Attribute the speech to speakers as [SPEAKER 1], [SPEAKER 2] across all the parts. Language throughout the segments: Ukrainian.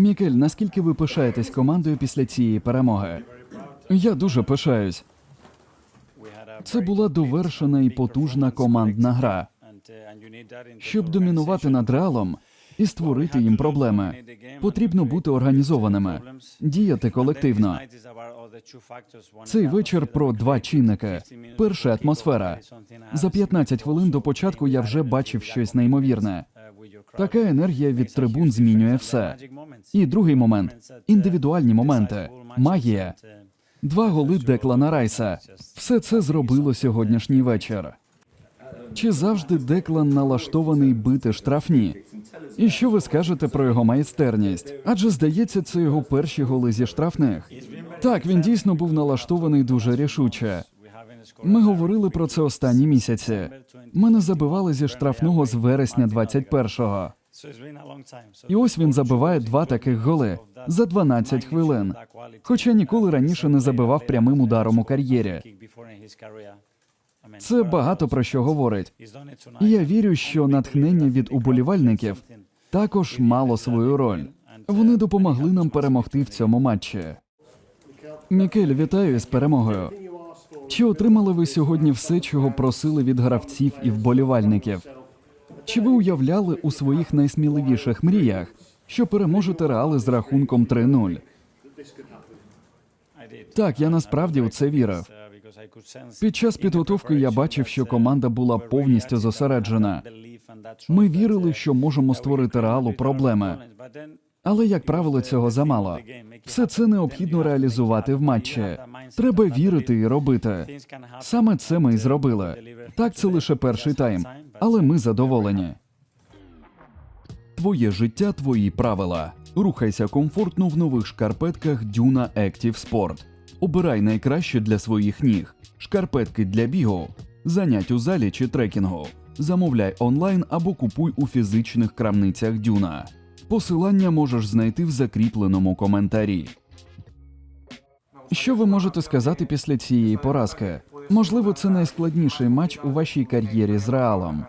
[SPEAKER 1] Мікель, наскільки ви пишаєтесь командою після цієї перемоги? Я дуже пишаюсь. Це була довершена і потужна командна гра. Щоб домінувати над реалом і створити їм проблеми, потрібно бути організованими, діяти колективно. Цей вечір про два чинники. Перше атмосфера. За 15 хвилин до початку я вже бачив щось неймовірне. Така енергія від трибун змінює все. І другий момент індивідуальні моменти, магія. Два голи Деклана Райса. Все це зробило сьогоднішній вечір. Чи завжди Деклан налаштований бити штрафні? І що ви скажете про його майстерність? Адже здається, це його перші голи зі штрафних. Так, він дійсно був налаштований дуже рішуче. Ми говорили про це останні місяці. Ми не забивали зі штрафного з вересня 21-го. І ось він забиває два таких голи за 12 хвилин. Хоча ніколи раніше не забивав прямим ударом у кар'єрі. Це багато про що говорить. І я вірю, що натхнення від уболівальників також мало свою роль. Вони допомогли нам перемогти в цьому матчі. Мікель, вітаю з перемогою. Чи отримали ви сьогодні все, чого просили від гравців і вболівальників? Чи ви уявляли у своїх найсміливіших мріях, що переможете реали з рахунком 3-0? Так, я насправді у це вірив. Під час підготовки я бачив, що команда була повністю зосереджена. Ми вірили, що можемо створити реалу проблеми. Але, як правило, цього замало. Все це необхідно реалізувати в матчі. Треба вірити і робити. Саме це ми і зробили. Так, це лише перший тайм, але ми задоволені. Твоє життя, твої правила. Рухайся комфортно в нових шкарпетках Duna Active Sport. Обирай найкраще для своїх ніг. Шкарпетки для бігу, занять у залі чи трекінгу. Замовляй онлайн або купуй у фізичних крамницях Дюна. Посилання можеш знайти в закріпленому коментарі. Що ви можете сказати після цієї поразки? Можливо, це найскладніший матч у вашій кар'єрі з Реалом.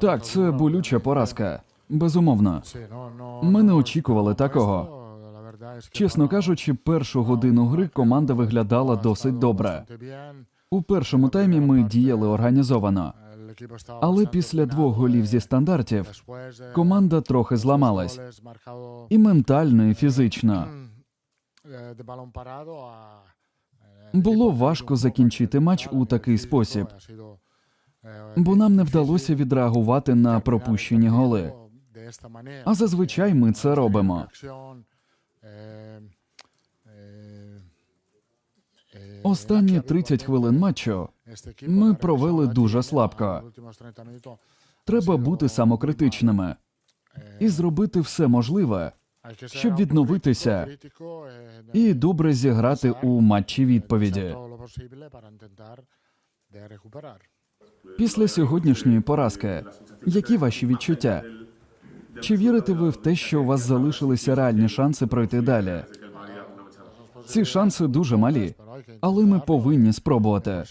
[SPEAKER 1] Так, це болюча поразка. Безумовно. Ми не очікували такого. Чесно кажучи, першу годину гри команда виглядала досить добре. У першому таймі ми діяли організовано, але після двох голів зі стандартів команда трохи зламалась і ментально, і фізично. Було важко закінчити матч у такий спосіб, бо нам не вдалося відреагувати на пропущені голи. А зазвичай ми це робимо. Останні 30 хвилин матчу ми провели дуже слабко. Треба бути самокритичними і зробити все можливе, щоб відновитися і добре зіграти у матчі відповіді. Після сьогоднішньої поразки, які ваші відчуття? Чи вірите ви в те, що у вас залишилися реальні шанси пройти далі? Ці шанси дуже малі, але ми повинні спробувати.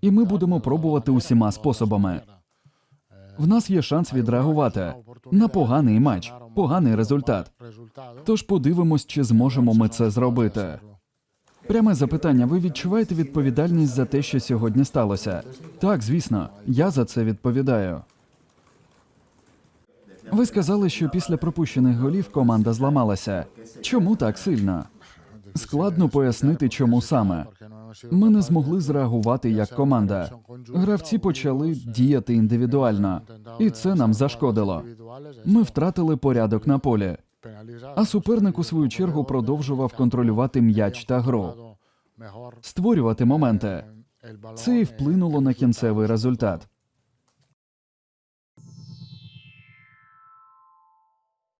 [SPEAKER 1] І ми будемо пробувати усіма способами. В нас є шанс відреагувати на поганий матч, поганий результат. Тож подивимось, чи зможемо ми це зробити. Пряме запитання: ви відчуваєте відповідальність за те, що сьогодні сталося? Так, звісно, я за це відповідаю. Ви сказали, що після пропущених голів команда зламалася. Чому так сильно? Складно пояснити, чому саме. Ми не змогли зреагувати як команда. Гравці почали діяти індивідуально, і це нам зашкодило. Ми втратили порядок на полі. А суперник у свою чергу продовжував контролювати м'яч та гру, створювати моменти. Це і вплинуло на кінцевий результат.